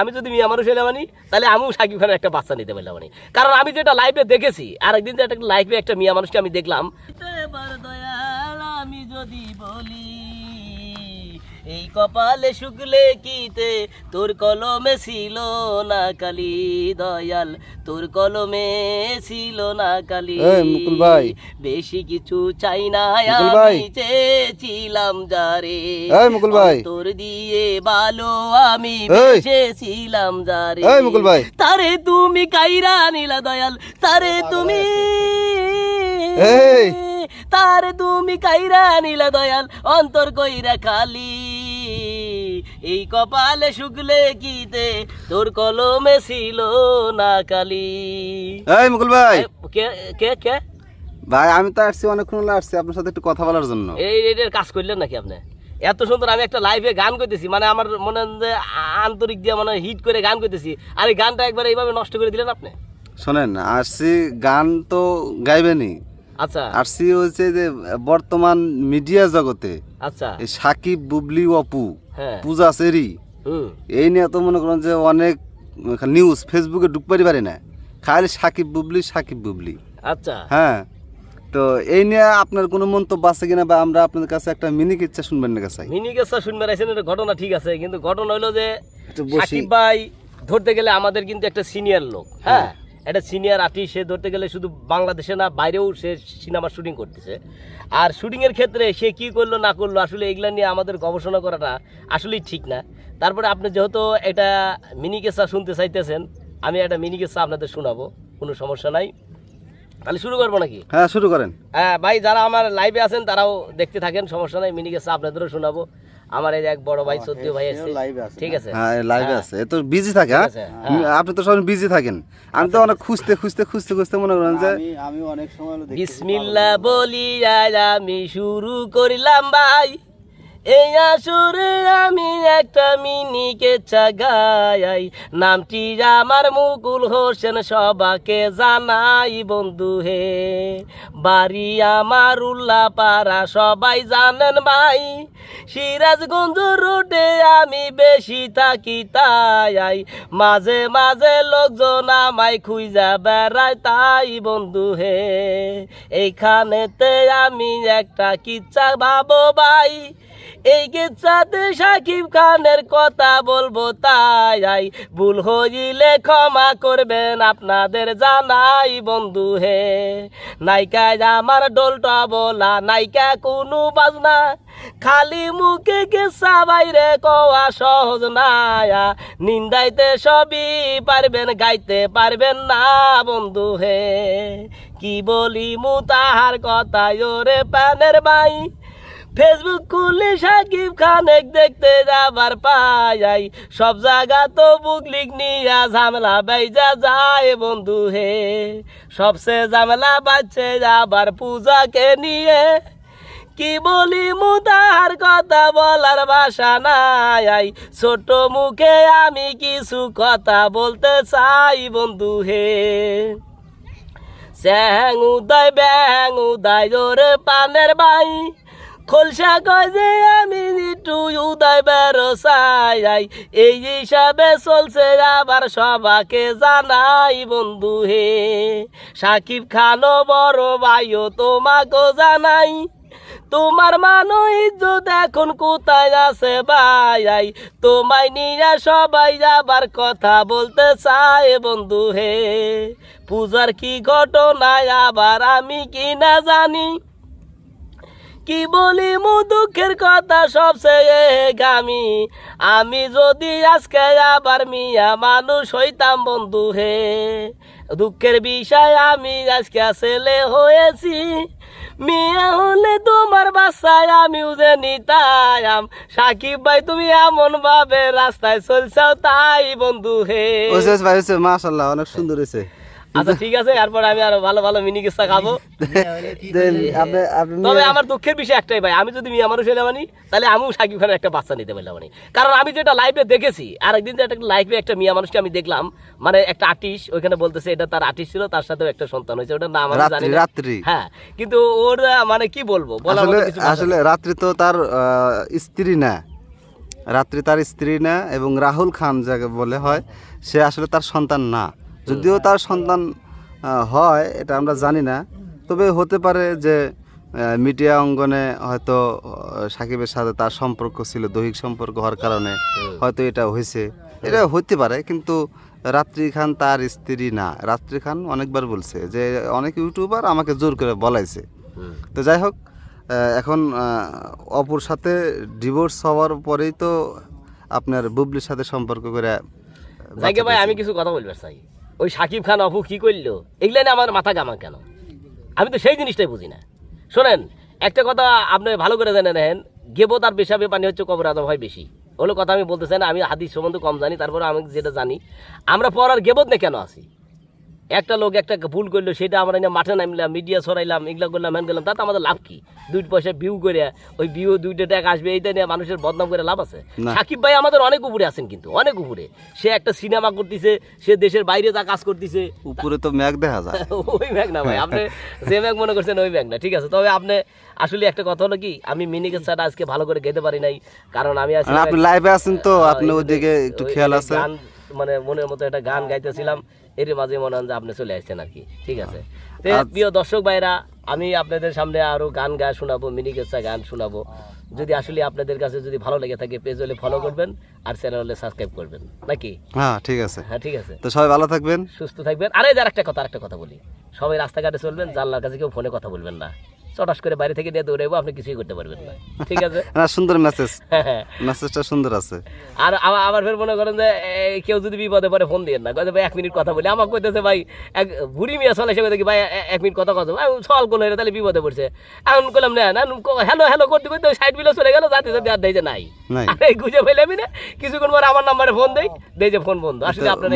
আমি যদি মিয়া মানুষ হলে মানি তাহলে আমিও সাকিব খানের একটা বাচ্চা নিতে পারলাম মানে কারণ আমি যেটা লাইফে দেখেছি আর একদিন যে একটা লাইফে একটা মিয়া মানুষকে আমি দেখলাম। আমি যদি বলি এই কপালে শুকলে কিতে তোর কলমে ছিল না কালি দয়াল তোর কলমে ছিল না কালি মুকুল ভাই। বেশি কিছু চাই না আমি চেয়েছিলাম যারে মুকুল ভাই। তোর দিয়ে ভালো আমি। বেসেছিলাম যারে মুকুল ভাই। তারে তুমি কাইরা নিলা দয়াল তারে তুমি। তারে তুমি কাইরা নিলা দয়াল অন্তর কইরা খালি এই কপালে শুকলে কিতে তোর কলমে ছিল না কালি। এই মুকুল ভাই। কে কে কে? ভাই আমি তো আসছি অনেকক্ষণ হলো আসছি আপনার সাথে একটু কথা বলার জন্য। এই এটার কাজ করলেন নাকি আপনি? এত সুন্দর আমি একটা লাইভে গান করতেছি মানে আমার মনে হয় যে আন্তরিক দিয়ে মানে হিট করে গান করতেছি। আর এই গানটা একবার এইভাবে নষ্ট করে দিলেন আপনি? শোনেন আসছি গান তো গাইবেনি আচ্ছা। আসছি হচ্ছে যে বর্তমান মিডিয়া জগতে আচ্ছা। এই সাকিব বুবলি অপু হ্যাঁ। পূজা সেরি এই নিয়ে তো মনে করেন যে অনেক নিউজ ফেসবুকে ঢুকতে পারি না। খালি সাকিব বুবলি সাকিব বুবলি। আচ্ছা। হ্যাঁ। তো এই নিয়ে আপনার কোনো মন্তব্য আছে কিনা বা আমরা আপনাদের কাছে একটা মিনি ইচ্ছা শুনবেন না কাছে মিনি কেসা শুনবে রাখছেন এটা ঘটনা ঠিক আছে কিন্তু ঘটনা হলো যে সাকিব ভাই ধরতে গেলে আমাদের কিন্তু একটা সিনিয়র লোক হ্যাঁ? একটা সিনিয়র আর্টিস্ট সে ধরতে গেলে শুধু বাংলাদেশে না বাইরেও সে সিনেমা শুটিং করতেছে। আর শুটিংয়ের ক্ষেত্রে সে কি করল না করল আসলে এগুলা নিয়ে আমাদের গবেষণা করাটা আসলেই ঠিক না। তারপরে আপনি যেহেতু এটা মিনি কেসা শুনতে চাইতেছেন আমি একটা মিনি কেসা আপনাদের শোনাবো কোনো সমস্যা নাই। তাহলে শুরু করব নাকি? হ্যাঁ শুরু করেন। হ্যাঁ ভাই যারা আমার লাইভে আছেন তারাও দেখতে থাকেন সমস্যা নাই মিনি গেছে আপনাদেরও শোনাবো। আমার এই এক বড় ভাই সত্যি ভাই আছে ঠিক আছে? হ্যাঁ লাইভে আছে। এ তো বিজি থাকে হ্যাঁ? আপনি তো সবাই বিজি থাকেন। আমি তো অনেক খুঁজতে খুঁজতে খুঁজতে খুঁজতে মনে করেন যে আমি অনেক সময় হলো বিসমিল্লা বলি আমি শুরু করিলাম ভাই। এই আসরে আমি একটা মিনিকে চাগাই। নামটি আমার মুকুল হোসেন সবাকে জানাই, বন্ধু হে। বাড়ি আমার উল্লা পাড়া সবাই জানেন ভাই। সিরাজগঞ্জ রোডে আমি বেশি থাকি তাই। মাঝে মাঝে লোকজন আমায় খুঁজা বেড়ায় তাই, বন্ধু হে। এইখানেতে আমি একটা কিচ্ছা ভাবো ভাই। এই গেছাতে সাকিব খানের কথা বলব তাই, আই, ভুল হইলে ক্ষমা করবেন আপনাদের জানাই বন্ধু হে। নাইকা আমার ডোলটা বলা নাইকা কোনো বাজনা। খালি মুখে গেছা বাইরে কওয়া সহজ না নিন্দাইতে সবই পারবেন, গাইতে পারবেন না বন্ধু হে। কি বলি মু তাহার কথা ওরে প্যানের বাই ফেসবুক খুলে সাকিব খানেক দেখতে যাবার পাই সব জায়গা তো বুকলিক নিয়া ঝামেলা বাইজা যায় বন্ধু হে। সবসে ঝামেলা বাচ্চে যাবার পূজাকে নিয়ে। কি বলি মুদার কথা বলার ভাষা নাই। ছোট মুখে আমি কিছু কথা বলতে চাই বন্ধু হে। স্যাং উদয় ব্যাং উদয় ওরে পানের বাই। খোলসা কয় আমি একটু উদয় বেরোসাই এই হিসাবে চলছে আবার সবাকে জানাই, বন্ধু হে। সাকিব খানও বড় ভাইও তোমাকেও জানাই। তোমার মানো ইজ্জত এখন কোথায় আছে ভাই তোমায় নিয়ে সবাই আবার কথা বলতে চায়, বন্ধু হে। পূজার কি ঘটনায় আবার আমি কি না জানি? কি বলি মু দুঃখের কথা সবচেয়ে গামি আমি যদি আজকে আবার মিয়া মানুষ হইতাম বন্ধু হে, দুঃখের বিষয় আমি আজকে ছেলে হয়েছি। মিয়া হলে তোমার বাসায় আমিও যে নিতাম। সাকিব ভাই, তুমি এমন ভাবে রাস্তায় চলছাও তাই বন্ধু হে। ভাই হয়েছে মাশাল্লাহ অনেক সুন্দর হয়েছে। আচ্ছা ঠিক আছে এরপর আমি আরও ভালো ভালো মিনি কিস্তা খাব। তবে আমার দুঃখের বিষয় একটাই ভাই আমি যদি মিয়া মানুষ হলে মানি তাহলে আমিও সাকিব খানের একটা বাচ্চা নিতে পারলাম মানে কারণ আমি যেটা লাইভে দেখেছি আরেকদিন যে একটা লাইভে একটা মিয়া মানুষকে আমি দেখলাম মানে একটা আর্টিস্ট ওইখানে বলতেছে এটা তার আর্টিস্ট ছিল তার সাথেও একটা সন্তান হয়েছে ওটা নাম আমি জানি রাত্রি হ্যাঁ কিন্তু ওর মানে কি বলব মতো আসলে রাত্রি তো তার স্ত্রী না। রাত্রি তার স্ত্রী না এবং রাহুল খান যাকে বলে হয় সে আসলে তার সন্তান না। যদিও তার সন্তান হয় এটা আমরা জানি না। তবে হতে পারে যে মিডিয়া অঙ্গনে হয়তো সাকিবের সাথে তার সম্পর্ক ছিল দৈহিক সম্পর্ক হওয়ার কারণে হয়তো এটা হয়েছে। এটা হতে পারে কিন্তু রাত্রি খান তার স্ত্রী না। রাত্রি খান অনেকবার বলছে যে অনেক ইউটিউবার আমাকে জোর করে বলাইছে। তো যাই হোক এখন অপুর সাথে ডিভোর্স হওয়ার পরেই তো আপনার বুবলির সাথে সম্পর্ক করে ভাই আমি কিছু কথা বলবার চাই। ওই সাকিব খান, অপু কি করল? এগুলো না আমার মাথা গামা কেন? আমি তো সেই জিনিসটাই বুঝি না। শোনেন, একটা কথা আপনি ভালো করে জেনে নেন গেবো তার পেশাবে পানি হচ্ছে কবর আদম হয় বেশি। হলো কথা আমি বলতে চাই না, আমি হাদিস সম্বন্ধে কম জানি তারপরে আমি যেটা জানি। আমরা পর আর গেবোধ না কেন আছি? একটা লোক একটা ভুল করল সেটা আমরা না মাঠে নামলাম মিডিয়া ছড়াইলাম এগুলা করলাম হ্যান করলাম তাতে আমাদের লাভ কি? দুই পয়সা ভিউ করে ওই ভিউ দুইটা টাকা আসবে এইটা নিয়ে মানুষের বদনাম করে লাভ আছে? সাকিব ভাই আমাদের অনেক উপরে আছেন কিন্তু অনেক উপরে। সে একটা সিনেমা করতেছে সে দেশের বাইরে যা কাজ করতেছে। উপরে তো ম্যাগ দেখা যায়। ওই ব্যাগ না ভাই আপনি যে ব্যাগ মনে করছেন ওই ব্যাগ না ঠিক আছে? তবে আপনি আসলে একটা কথা হলো কি আমি মিনিকের ছাড়া আজকে ভালো করে গেতে পারি নাই কারণ আমি আপনি লাইভে আছেন তো আপনি ওইদিকে একটু খেয়াল আছে। মানে মনের মতো একটা গান গাইতেছিলাম এর মাঝে মনে হন যে আপনি চলে আসছেন আর কি। ঠিক আছে? আচ্ছা। প্রিয় দর্শক ভাইরা আমি আপনাদের সামনে আরও গান গায়ে শোনাবো মিনি কেসা গান শোনাবো। যদি আসলে আপনাদের কাছে যদি ভালো লেগে থাকে পেজ হলে ফলো করবেন আর চ্যানেল হলে সাবস্ক্রাইব করবেন। নাকি? হ্যাঁ ঠিক আছে। হ্যাঁ ঠিক আছে। তো সবাই ভালো থাকবেন। সুস্থ থাকবেন। আরে যার একটা কথা আরেকটা কথা বলি। সবাই রাস্তাঘাটে চলবেন জানলার কাছে কেউ ফোনে কথা বলবেন না। চটাস করে বাইরে থেকে নিয়ে দৌড়াইবো আপনি কিছুই করতে পারবেন না। ঠিক আছে? না সুন্দর মেসেজ হ্যাঁ হ্যাঁ। মেসেজটা সুন্দর আছে। আর আবার ফের মনে করেন যে কেউ যদি বিপদে পরে ফোন দিয়ে না। কয়ে ভাই এক মিনিট কথা বলি। আমাকে কইতেছে ভাই এক বুড়ি মিয়া চলে এসে দেখি ভাই এক মিনিট কথা কথা আমি সল কোন হয়ে তাহলে বিপদে পড়ছে। এখন করলাম না না হ্যালো হ্যালো করতে করতে সাইড বিলো চলে গেল যাতে যাতে আর দেয় যে নাই। আরে গুজে ফেলে আমি না। কিছুক্ষণ পরে আমার নাম্বারে ফোন দেই দেই যে ফোন বন্ধ। আসলে আপনারা